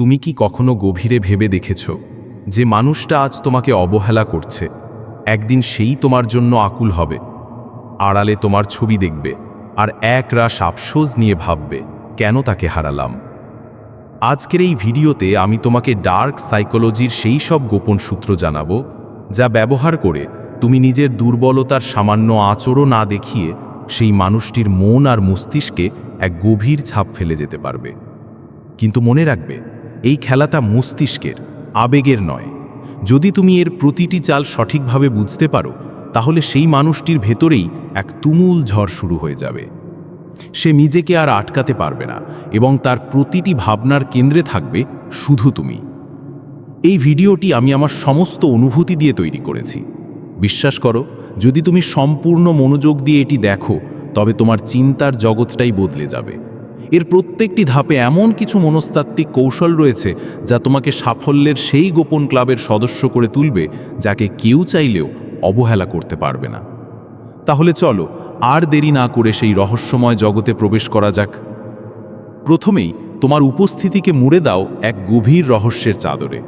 তুমি কি কখনো গভীরে ভেবে দেখেছ যে মানুষটা আজ তোমাকে অবহেলা করছে? একদিন সেই তোমার জন্য আকুল হবে। আড়ালে তোমার ছবি দেখবে আর এক রাস আফসোস নিয়ে ভাববে, কেন তাকে হারালাম? আজকের এই ভিডিওতে আমি তোমাকে ডার্ক সাইকোলজির সেই সব গোপন সূত্র জানাব, যা ব্যবহার করে তুমি নিজের দুর্বলতার সামান্য আচরও না দেখিয়ে সেই মানুষটির মন আর মস্তিষ্কে এক গভীর ছাপ ফেলে যেতে পারবে। কিন্তু মনে রাখবে এই খেলাটা মস্তিষ্কের, আবেগের নয়। যদি তুমি এর প্রতিটি চাল সঠিকভাবে বুঝতে পারো, তাহলে সেই মানুষটির ভেতরেই এক তুমুল ঝড় শুরু হয়ে যাবে। সে নিজেকে আর আটকাতে পারবে না এবং তার প্রতিটি ভাবনার কেন্দ্রে থাকবে শুধু তুমি। এই ভিডিওটি আমি আমার সমস্ত অনুভূতি দিয়ে তৈরি করেছি। বিশ্বাস করো, যদি তুমি সম্পূর্ণ মনোযোগ দিয়ে এটি দেখো, তবে তোমার চিন্তার জগৎটাই বদলে যাবে। এর প্রত্যেকটি ধাপে এমন কিছু মনস্তাত্ত্বিক কৌশল রয়েছে যা তোমাকে সাফল্যের সেই গোপন ক্লাবের সদস্য করে তুলবে, যাকে কেউ চাইলেও অবহেলা করতে পারবে না। তাহলে চলো, আর দেরি না করে সেই রহস্যময় জগতে প্রবেশ করা যাক। প্রথমেই, তোমার উপস্থিতিকে মুড়ে দাও এক গভীর রহস্যের চাদরে।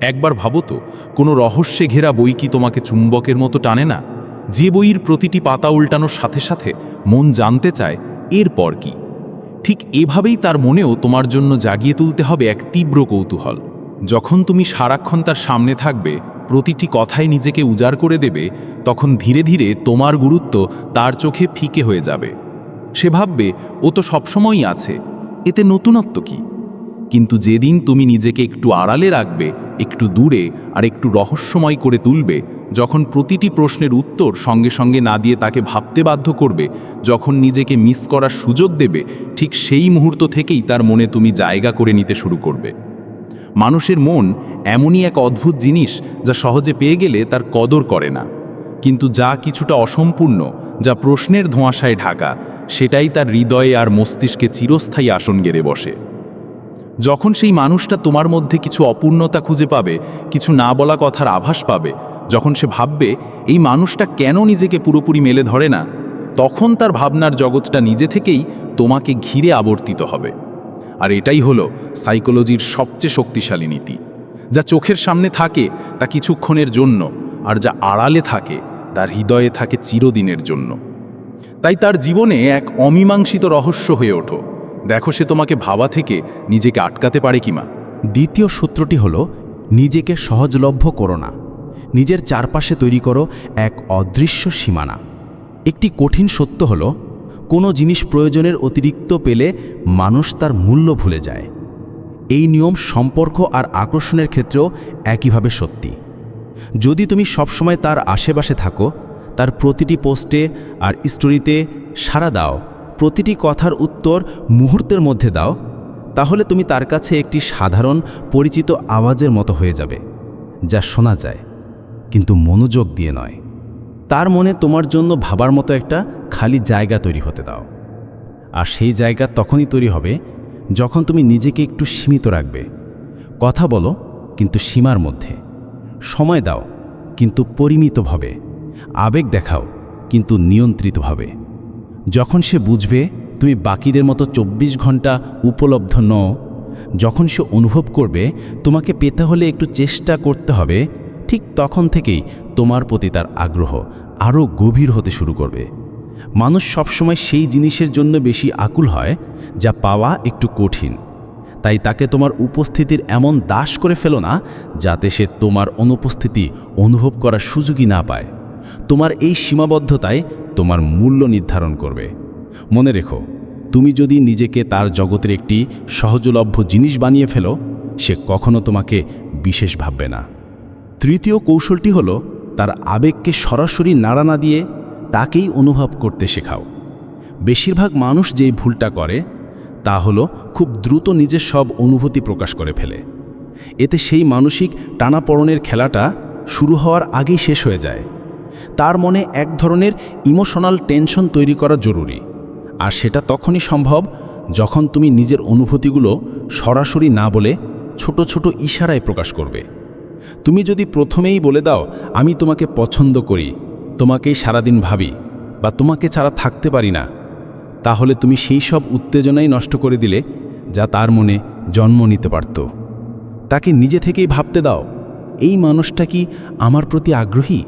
একবার ভাবো তো, কোনো রহস্যে ঘেরা বই কি তোমাকে চুম্বকের মতো টানে না? যে বইয়ের প্রতিটি পাতা উল্টানোর সাথে সাথে মন জানতে চায়, এরপর কি? ঠিক এভাবেই তার মনেও তোমার জন্য জাগিয়ে তুলতে হবে এক তীব্র কৌতূহল। যখন তুমি সারাক্ষণ তার সামনে থাকবে, প্রতিটি কথায় নিজেকে উজাড় করে দেবে, তখন ধীরে ধীরে তোমার গুরুত্ব তার চোখে ফিকে হয়ে যাবে। সে ভাববে, ও তো সবসময়ই আছে, এতে নতুনত্ব কি? কিন্তু যেদিন তুমি নিজেকে একটু আড়ালে রাখবে একটু দূরে আর একটু রহস্যময় করে তুলবে, যখন প্রতিটি প্রশ্নের উত্তর সঙ্গে সঙ্গে না দিয়ে তাকে ভাবতে বাধ্য করবে, যখন নিজেকে মিস করার সুযোগ দেবে, ঠিক সেই মুহূর্ত থেকেই তার মনে তুমি জায়গা করে নিতে শুরু করবে। মানুষের মন এমনই এক অদ্ভুত জিনিস যা সহজে পেয়ে গেলে তার কদর করে না। কিন্তু যা কিছুটা অসম্পূর্ণ, যা প্রশ্নের ধোঁয়াশায় ঢাকা, সেটাই তার হৃদয়ে আর মস্তিষ্কে চিরস্থায়ী আসন গেড়ে বসে। যখন সেই মানুষটা তোমার মধ্যে কিছু অপূর্ণতা খুঁজে পাবে, কিছু না বলা কথার আভাস পাবে, যখন সে ভাববে, এই মানুষটা কেন নিজেকে পুরোপুরি মেলে ধরে না, তখন তার ভাবনার জগৎটা নিজে থেকেই তোমাকে ঘিরে আবর্তিত হবে। আর এটাই হলো সাইকোলজির সবচেয়ে শক্তিশালী নীতি, যা চোখের সামনে থাকে তা কিছুক্ষণের জন্য, আর যা আড়ালে থাকে তার হৃদয়ে থাকে চিরদিনের জন্য। তাই তার জীবনে এক অমীমাংসিত রহস্য হয়ে ওঠো। দেখো সে তোমাকে ভাবা থেকে নিজেকে আটকাতে পারে কিমা দ্বিতীয় সূত্রটি হল, নিজেকে সহজলভ্য করো না। নিজের চারপাশে তৈরি করো এক অদৃশ্য সীমানা। একটি কঠিন সত্য হল, কোনো জিনিস প্রয়োজনের অতিরিক্ত পেলে মানুষ তার মূল্য ভুলে যায়। এই নিয়ম সম্পর্ক আর আকর্ষণের ক্ষেত্রেও একইভাবে সত্যি। যদি তুমি সবসময় তার আশেপাশে থাকো, তার প্রতিটি পোস্টে আর স্টোরিতে সাড়া দাও প্রতিটি কথার উত্তর মুহূর্তের মধ্যে দাও, তাহলে তুমি তার কাছে একটি সাধারণ, পরিচিত আওয়াজের মতো হয়ে যাবে, যা শোনা যায়, কিন্তু মনোযোগ দিয়ে নয়। তার মনে তোমার জন্য ভাবার মতো একটা খালি জায়গা তৈরি হতে দাও। আর সেই জায়গা তখনই তৈরি হবে, যখন তুমি নিজেকে একটু সীমিত রাখবে। কথা বলো, কিন্তু সীমার মধ্যে। সময় দাও, কিন্তু পরিমিতভাবে। আবেগ দেখাও, কিন্তু নিয়ন্ত্রিতভাবে। যখন সে বুঝবে তুমি বাকিদের মতো চব্বিশ ঘণ্টা উপলব্ধ নও, যখন সে অনুভব করবে তোমাকে পেতে হলে একটু চেষ্টা করতে হবে, ঠিক তখন থেকেই তোমার প্রতি তার আগ্রহ আরও গভীর হতে শুরু করবে। মানুষ সবসময় সেই জিনিসের জন্য বেশি আকুল হয়, যা পাওয়া একটু কঠিন। তাই তাকে তোমার উপস্থিতির এমন দাস করে ফেলো না, যাতে সে তোমার অনুপস্থিতি অনুভব করার সুযোগই না পায়। তোমার এই সীমাবদ্ধতায় তোমার মূল্য নির্ধারণ করবে। মনে রেখো, তুমি যদি নিজেকে তার জগতের একটি সহজলভ্য জিনিস বানিয়ে ফেলো, সে কখনো তোমাকে বিশেষ ভাববে না। তৃতীয় কৌশলটি হলো তার আবেগকে সরাসরি নাড়া না দিয়ে তাকেই অনুভব করতে শেখাও। বেশিরভাগ মানুষ যেই ভুলটা করে, তা হলো খুব দ্রুত নিজের সব অনুভূতি প্রকাশ করে ফেলে। এতে সেই মানসিক টানাপড়নের খেলাটা শুরু হওয়ার আগেই শেষ হয়ে যায়। তার মনে এক ধরনের ইমোশনাল টেনশন তৈরি করা জরুরি। আর সেটা তখনই সম্ভব যখন তুমি নিজের অনুভূতিগুলো সরাসরি না বলে ছোট ছোট ইশারায় প্রকাশ করবে। তুমি যদি প্রথমেই বলে দাও, আমি তোমাকে পছন্দ করি, তোমাকেই সারাদিন ভাবি বা তোমাকে ছাড়া থাকতে পারি না, তাহলে তুমি সেই সব উত্তেজনাই নষ্ট করে দিলে যা তার মনে জন্ম নিতে পারত। তাকে নিজে থেকেই ভাবতে দাও, এই মানুষটা কি আমার প্রতি আগ্রহী?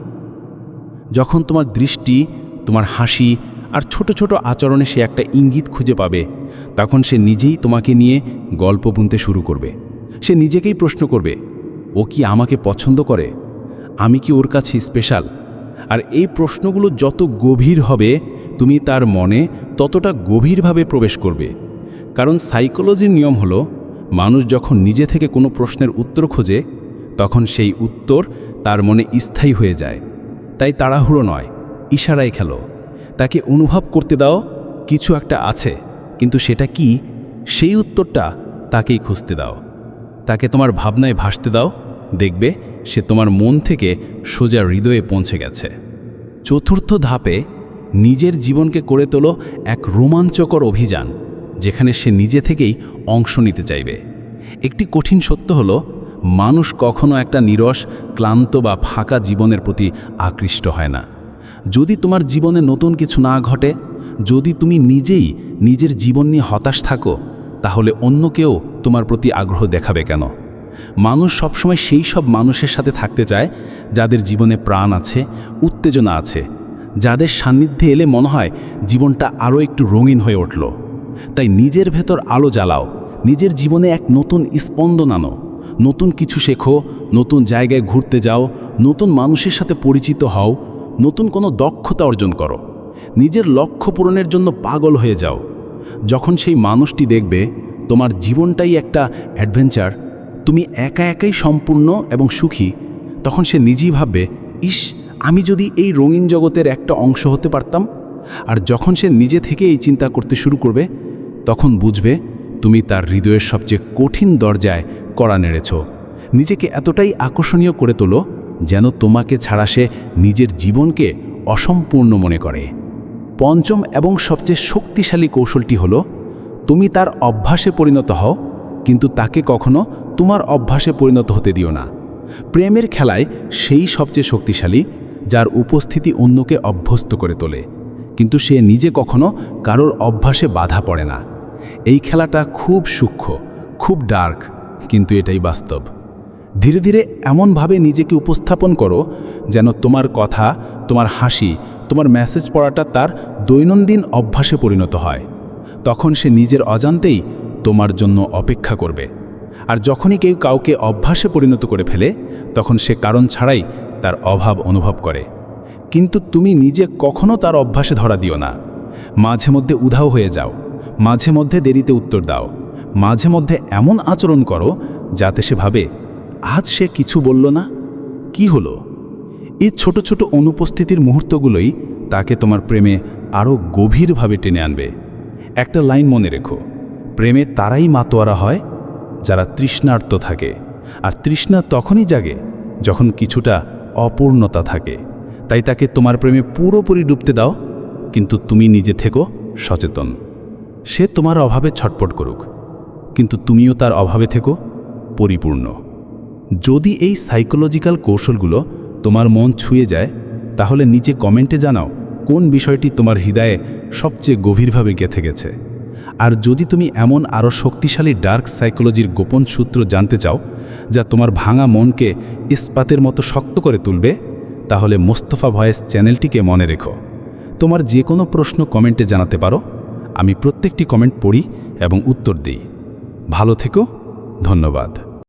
যখন তোমার দৃষ্টি, তোমার হাসি আর ছোট ছোট আচরণে সে একটা ইঙ্গিত খুঁজে পাবে, তখন সে নিজেই তোমাকে নিয়ে গল্প বুনতে শুরু করবে। সে নিজেকেই প্রশ্ন করবে, ও কি আমাকে পছন্দ করে? আমি কি ওর কাছে স্পেশাল আর এই প্রশ্নগুলো যত গভীর হবে, তুমি তার মনে ততটা গভীরভাবে প্রবেশ করবে। কারণ সাইকোলজির নিয়ম হলো, মানুষ যখন নিজে থেকে কোনো প্রশ্নের উত্তর খোঁজে, তখন সেই উত্তর তার মনে স্থায়ী হয়ে যায়। তাই তাড়াহুড়ো নয় ইশারায় খেলো। তাকে অনুভব করতে দাও, কিছু একটা আছে, কিন্তু সেটা কি, সেই উত্তরটা তাকেই খুঁজতে দাও। তাকে তোমার ভাবনায় ভাসতে দাও, দেখবে সে তোমার মন থেকে সোজা হৃদয়ে পৌঁছে গেছে। চতুর্থ ধাপে নিজের জীবনকে করে তোলো এক রোমাঞ্চকর অভিযান, যেখানে সে নিজে থেকেই অংশ নিতে চাইবে। একটি কঠিন সত্য হলো মানুষ কখনো একটা নিরস, ক্লান্ত বা ফাঁকা জীবনের প্রতি আকৃষ্ট হয় না। যদি তোমার জীবনে নতুন কিছু না ঘটে, যদি তুমি নিজেই নিজের জীবন নিয়ে হতাশ থাকো, তাহলে অন্য কেউ তোমার প্রতি আগ্রহ দেখাবে কেন? মানুষ সবসময় সেই সব মানুষের সাথে থাকতে চায়, যাদের জীবনে প্রাণ আছে, উত্তেজনা আছে, যাদের সান্নিধ্যে এলে মনে হয় জীবনটা আরও একটু রঙিন হয়ে উঠল। তাই নিজের ভেতর আলো জ্বালাও, নিজের জীবনে এক নতুন স্পন্দন আনো। নতুন কিছু শেখো, নতুন জায়গায় ঘুরতে যাও, নতুন মানুষের সাথে পরিচিত হও, নতুন কোনো দক্ষতা অর্জন করো। নিজের লক্ষ্য পূরণের জন্য পাগল হয়ে যাও। যখন সেই মানুষটি দেখবে, তোমার জীবনটাই একটা অ্যাডভেঞ্চার, তুমি একা একাই সম্পূর্ণ এবং সুখী, তখন সে নিজেই ভাববে, ইস, আমি যদি এই রঙিন জগতের একটা অংশ হতে পারতাম? আর যখন সে নিজে থেকে এই চিন্তা করতে শুরু করবে, তখন বুঝবে তুমি তার হৃদয়ের সবচেয়ে কঠিন দরজায় কড়া নেড়েছ। নিজেকে এতটাই আকর্ষণীয় করে তোলো যেন তোমাকে ছাড়া সে নিজের জীবনকে অসম্পূর্ণ মনে করে। পঞ্চম এবং সবচেয়ে শক্তিশালী কৌশলটি হল, তুমি তার অভ্যাসে পরিণত হও, কিন্তু তাকে কখনো তোমার অভ্যাসে পরিণত হতে দিও না। প্রেমের খেলায় সেই সবচেয়ে শক্তিশালী, যার উপস্থিতি অন্যকে অভ্যস্ত করে তোলে, কিন্তু সে নিজে কখনো কারোর অভ্যাসে বাধা পড়ে না। এই খেলাটা খুব সূক্ষ্ম, খুব ডার্ক, কিন্তু এটাই বাস্তব। ধীরে ধীরে এমনভাবে নিজেকে উপস্থাপন করো যেন তোমার কথা, তোমার হাসি, তোমার মেসেজ পড়াটা তার দৈনন্দিন অভ্যাসে পরিণত হয়। তখন সে নিজের অজান্তেই তোমার জন্য অপেক্ষা করবে। আর যখনই কেউ কাউকে অভ্যাসে পরিণত করে ফেলে, তখন সে কারণ ছাড়াই তার অভাব অনুভব করে। কিন্তু তুমি নিজে কখনো তার অভ্যাসে ধরা দিও না। মাঝে মধ্যে উধাও হয়ে যাও। মাঝে মধ্যে দেরিতে উত্তর দাও। মাঝে মধ্যে এমন আচরণ করো যাতে সে ভাবে, আজ সে কিছু বলল না? কি হলো? এই ছোট ছোট অনুপস্থিতির মুহূর্তগুলোই তাকে তোমার প্রেমে আরও গভীরভাবে টেনে আনবে। একটা লাইন মনে রেখো। প্রেমে তারাই মাতোয়ারা হয়, যারা তৃষ্ণার্ত থাকে। আর তৃষ্ণা তখনই জাগে যখন কিছুটা অপূর্ণতা থাকে। তাই তাকে তোমার প্রেমে পুরোপুরি ডুবতে দাও, কিন্তু তুমি নিজে থেকো সচেতন। সে তোমার অভাবে ছটপট করুক। কিন্তু তুমিও তার অভাবে থেকো, পরিপূর্ণ। যদি এই সাইকোলজিক্যাল কৌশলগুলো তোমার মন ছুঁয়ে যায়, তাহলে নিচে কমেন্টে জানাও কোন বিষয়টি তোমার হৃদয়ে সবচেয়ে গভীরভাবে গেথে গেছে। আর যদি তুমি এমন আরও শক্তিশালী ডার্ক সাইকোলজির গোপন সূত্র জানতে চাও, যা তোমার ভাঙা মনকে ইস্পাতের মতো শক্ত করে তুলবে, তাহলে মোস্তফা ভয়েস চ্যানেলটিকে মনে রেখো। তোমার যে কোনো প্রশ্ন কমেন্টে জানাতে পারো। আমি প্রত্যেকটি কমেন্ট পড়ি এবং উত্তর দিই। ভালো থেকো ধন্যবাদ।